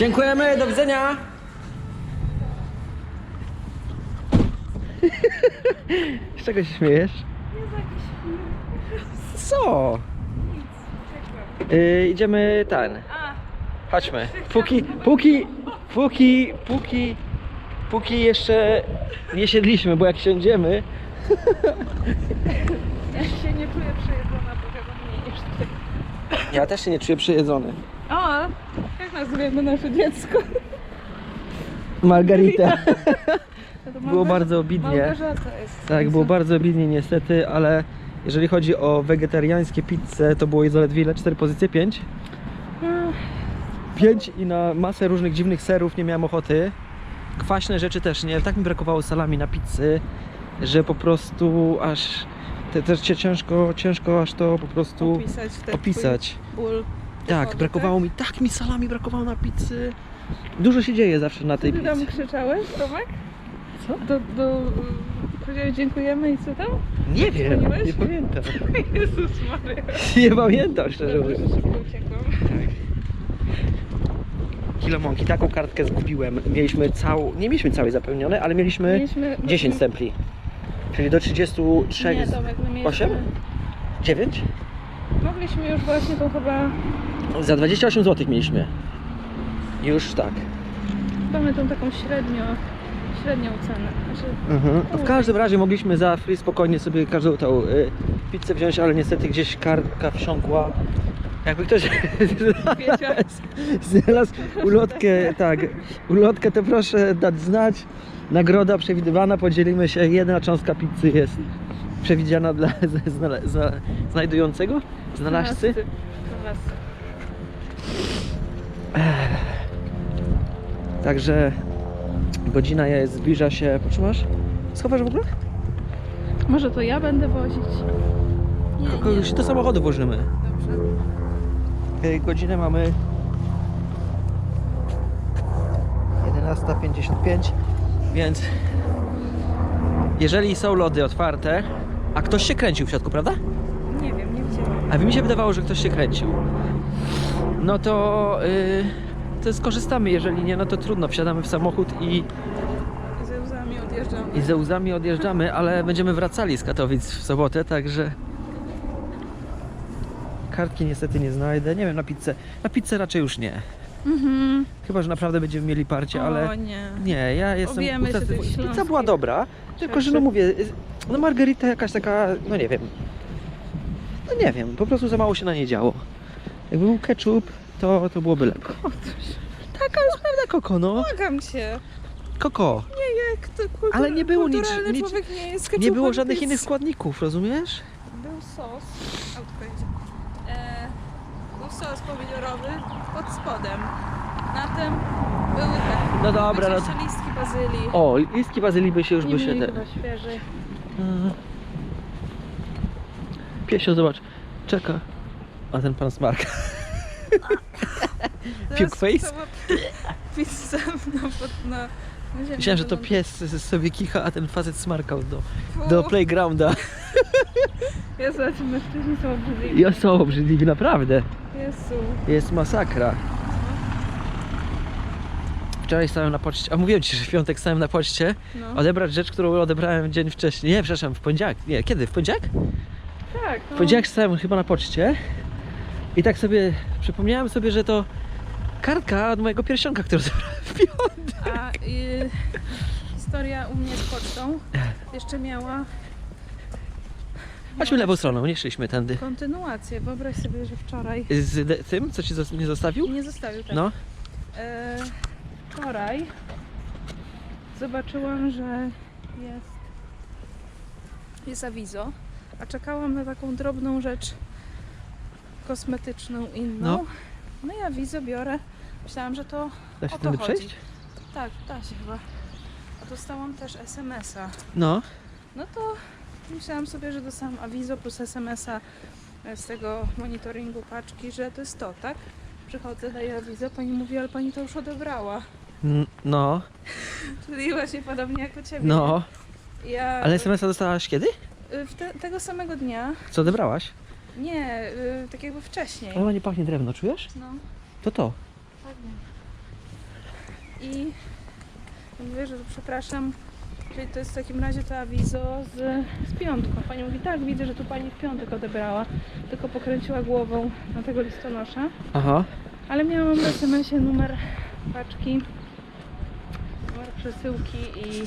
Dziękujemy, do widzenia. Z czego się śmiejesz? Co? Yy, idziemy ten. A, Chodźmy. Póki, póki, póki, póki, póki jeszcze nie siedliśmy, bo jak siądziemy, ja się nie czuję przejeżdżona, bo chyba mniej niż ty. ja też się nie czuję przejedzony. O, nazwiemy nasze dziecko? Margarita. Było bardzo obidnie. Jest. Tak, było bardzo obidnie niestety, ale jeżeli chodzi o wegetariańskie pizze, to było zaledwie ile? 4 pozycje? 5? Mm, 5 i na masę różnych dziwnych serów nie miałem ochoty. Kwaśne rzeczy też nie. Tak mi brakowało salami na pizzy, że po prostu aż te, też cię ciężko, ciężko aż to po prostu Opisać opisać. ból. Tak, brakowało mi, tak mi salami brakowało na pizzy. Dużo się dzieje zawsze na tej Ty tam pizzy. krzyczałeś, Tomek? Co? Do, do, powiedziałeś dziękujemy i co tam? Nie wiem, Dzwoniłeś? nie pamiętam. Jezus Maria. Nie pamiętam szczerze Dobrze, mówiąc. szybko uciekłam. Kilomonki, taką kartkę zgubiłem. Mieliśmy całą, nie mieliśmy całej zapełnione, ale mieliśmy Mieliśmy... 10 stempli. Czyli do 33. Nie, Tomek, my mieliśmy... Osiem? 9? Mogliśmy już właśnie tą chyba... Za 28 zł mieliśmy. Już tak. Mamy tą taką średnio... Średnią cenę. Znaczy, Mhm. A w każdym razie mogliśmy za free spokojnie sobie każdą tą y, pizzę wziąć, ale niestety gdzieś kartka wsiąkła. Jakby ktoś Wiecie. znalazł ulotkę, tak, ulotkę to proszę dać znać. Nagroda przewidywana, podzielimy się, jedna cząstka pizzy jest przewidziana dla znale- za, znajdującego, znalazcy. Znalazcy. Także godzina jest, zbliża się, potrzymasz? Schowasz w ogóle? Może to ja będę wozić? Nie, Kogoś do samochodu włożymy. Dobrze. Godzinę mamy 11.55, więc jeżeli są lody otwarte, a ktoś się kręcił w środku, prawda? Nie wiem, nie widziałam. A mi się wydawało, że ktoś się kręcił. No to, yy, to skorzystamy, jeżeli nie, no to trudno, wsiadamy w samochód i, Ze łzami odjeżdżam. i ze łzami odjeżdżamy, ale będziemy wracali z Katowic w sobotę, także kartki niestety nie znajdę. Nie wiem, na pizzę, na pizzę raczej już nie. Mhm. Chyba, że naprawdę będziemy mieli parcie, ale O nie. nie, ja jestem Objemy się tych. Pizza śląskich była dobra, tylko że no rzeczy. mówię, no margarita jakaś taka, no nie wiem. No nie wiem, po prostu za mało się na nie działo. Jakby był ketchup, to, to byłoby lepiej. Taka jest prawda, Koko, no. Błagam cię. Koko, Nie, jak to kultur... Ale nie było nic- kulturalny nic- człowiek nie jest nie ketchupem było żadnych innych składników, rozumiesz? Był sos. Autko jedzie. E, był sos pomidorowy pod spodem. Na tym były te... No dobra, no jeszcze listki bazylii. O, listki bazylii by się już by się... Te... Mhm. Piesio, zobacz, czeka. A ten pan smarka. Puke face? na, pod, na, na ziemi Myślałem, że to pies sobie kicha, a ten facet smarkał do, Fu. do playgrounda. Jezu, ci mężczyźni są obrzydliwi. I są obrzydliwi, naprawdę. Jezu. Jest masakra. Wczoraj stałem na poczcie, a mówiłem ci, że w piątek stałem na poczcie No. odebrać rzecz, którą odebrałem dzień wcześniej. Nie, przepraszam, w poniedziałek. Nie, kiedy? W poniedziałek? Tak, W no. poniedziałek stałem chyba na poczcie i tak sobie przypomniałem sobie, że to kartka od mojego pierścionka, którą zebrałem w piątek. A y, historia u mnie z pocztą jeszcze miała Chodźmy lewą stroną, nie szliśmy tędy. kontynuację. Wyobraź sobie, że wczoraj Z de- tym, co ci zos- nie zostawił? nie zostawił tak. No. E, wczoraj zobaczyłam, że jest jest awizo, a czekałam na taką drobną rzecz kosmetyczną inną. No. No, i awizo biorę. Myślałam, że to Da się O to tędy chodzi. przejść? tak, da się chyba. A dostałam też SMS-a. No. No to myślałam sobie, że dostałam awizo plus SMS-a z tego monitoringu paczki, że to jest to, tak? Przychodzę, daję awizo, pani mówi, ale pani to już odebrała. N- No. Czyli właśnie podobnie jak u ciebie. No. Ja, Ale SMS-a dostałaś kiedy? y, w te, tego samego dnia, Co odebrałaś? Nie, y, tak jakby wcześniej. Ona nie pachnie drewno, czujesz? No, To to. tak nie. i mówię, że przepraszam, czyli to jest w takim razie to awizo z, z piątką. Pani mówi, tak, widzę, że tu pani w piątek odebrała, tylko pokręciła głową na tego listonosza, Aha. ale miałam w SMS-ie numer paczki, numer przesyłki i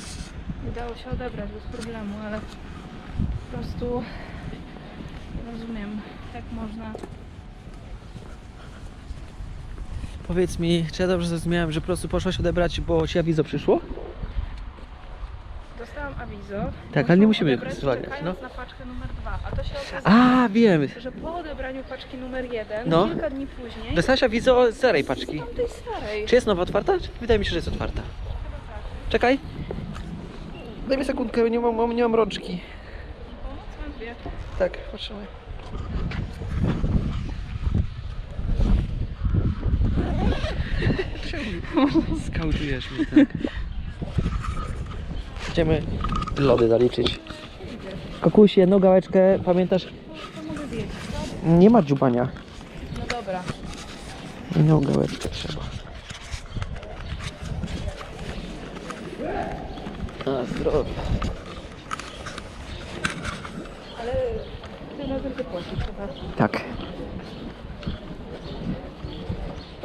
udało się odebrać bez problemu, ale po prostu rozumiem, jak można Powiedz mi, czy ja dobrze zrozumiałem, że po prostu poszłaś odebrać, bo ci awizo przyszło? Dostałam awizo. Tak, ale nie musimy zwalniać, czekając no. na paczkę numer dwa. A to się okazało, A, wiem. że po odebraniu paczki numer jeden, No. kilka dni później, Dostałaś awizo z starej paczki. z tamtej starej. Czy jest nowa otwarta? Wydaje mi się, że jest otwarta. Chyba tak. Czekaj. Daj mi sekundkę, nie mam, nie mam rączki. Pomóc? Mam dwie. Tak, patrzymy. Skautujesz mnie, tak. Chcemy lody zaliczyć. Kokuś, jedną gałeczkę, pamiętasz? To mogę zjeść. Nie ma dziubania. No dobra. Inną gałeczkę trzeba. A, zdrowie. Ale razem chyba. Tak.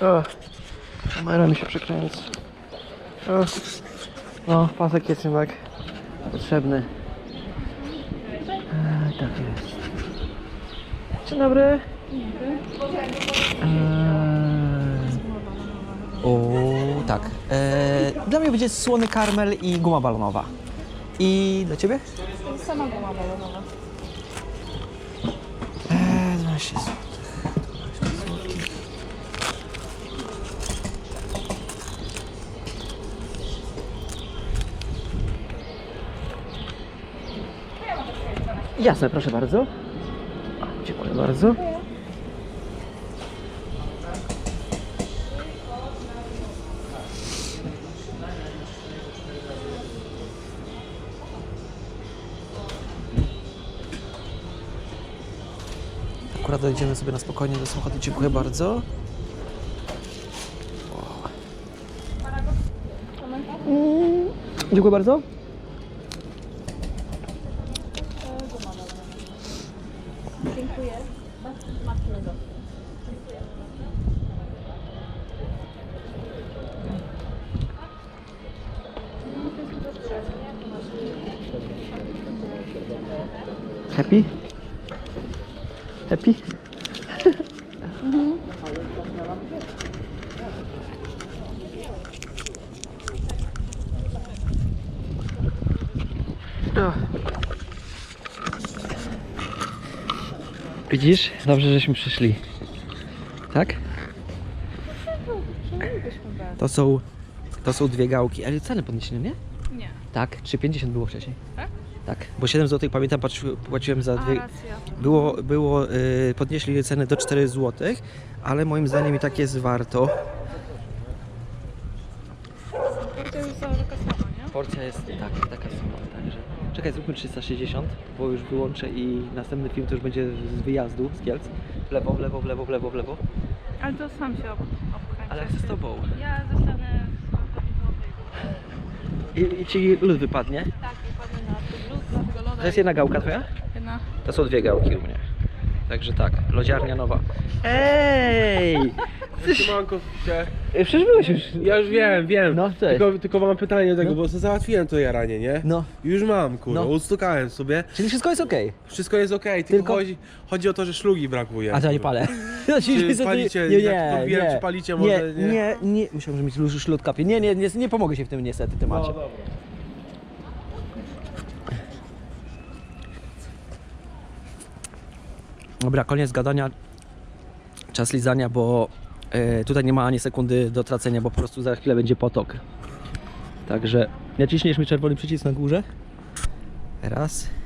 O, kamera mi się przekręca. O, no, pasek jest jednak potrzebny. E, tak jest. Dzień dobry. E, o, tak. E, dla mnie będzie słony karmel i guma balonowa. I dla ciebie? To jest sama guma balonowa. Eee, 12 zł. Jasne, proszę bardzo. Dziękuję bardzo. Akurat dojdziemy sobie na spokojnie do samochodu. Dziękuję bardzo. Mm, Dziękuję bardzo. Dziękuję. Happy? Happy? O. Widzisz? Dobrze, żeśmy przyszli. Tak? To są, to są dwie gałki. Ale ceny podniesiono, nie? Nie. Tak, 3,50 było wcześniej. Tak? Bo 7 zł pamiętam płaci- płaciłem za dwie. Było, było y, podnieśli cenę do 4 zł, ale moim zdaniem i tak jest warto. To jest cała taka sama, nie? Porcja jest tak, taka sama, także. Czekaj, zróbmy 360, bo już wyłączę i następny film to już będzie z wyjazdu z Kielc. W lewo, w lewo, w lewo, w lewo, w lewo. Ale to sam się ob- obkręca. Ale chcę z tobą. Ja zostanę z I, i ci lód wypadnie. Tak, i padnę na lód. To jest jedna gałka twoja? Jedna. To są dwie gałki u mnie. Także tak, lodziarnia nowa. Ej! Siemanko. Y, Przecież byłeś już. Ja już wiem, wiem. No, cześć. Tylko, tylko mam pytanie do tego, No. bo sobie załatwiłem to jaranie, nie? No, Już mam, kurwa, No. ustukałem sobie. czyli wszystko jest okej. Wszystko jest okej, tylko, Tylko- Chodzi, chodzi o to, że szlugi brakuje. A to ja nie palę. Czy palicie, nie, jak nie, podbiłem, nie, czy palicie nie, może, nie? nie, nie, musiałem, że mieć już ślub kapie. Nie, nie, nie, nie pomogę się w tym niestety No temacie. dobra. Dobra, koniec gadania. Czas lizania, bo e, tutaj nie ma ani sekundy do tracenia, bo po prostu za chwilę będzie potok. Także naciśniesz mi czerwony przycisk na górze. Raz.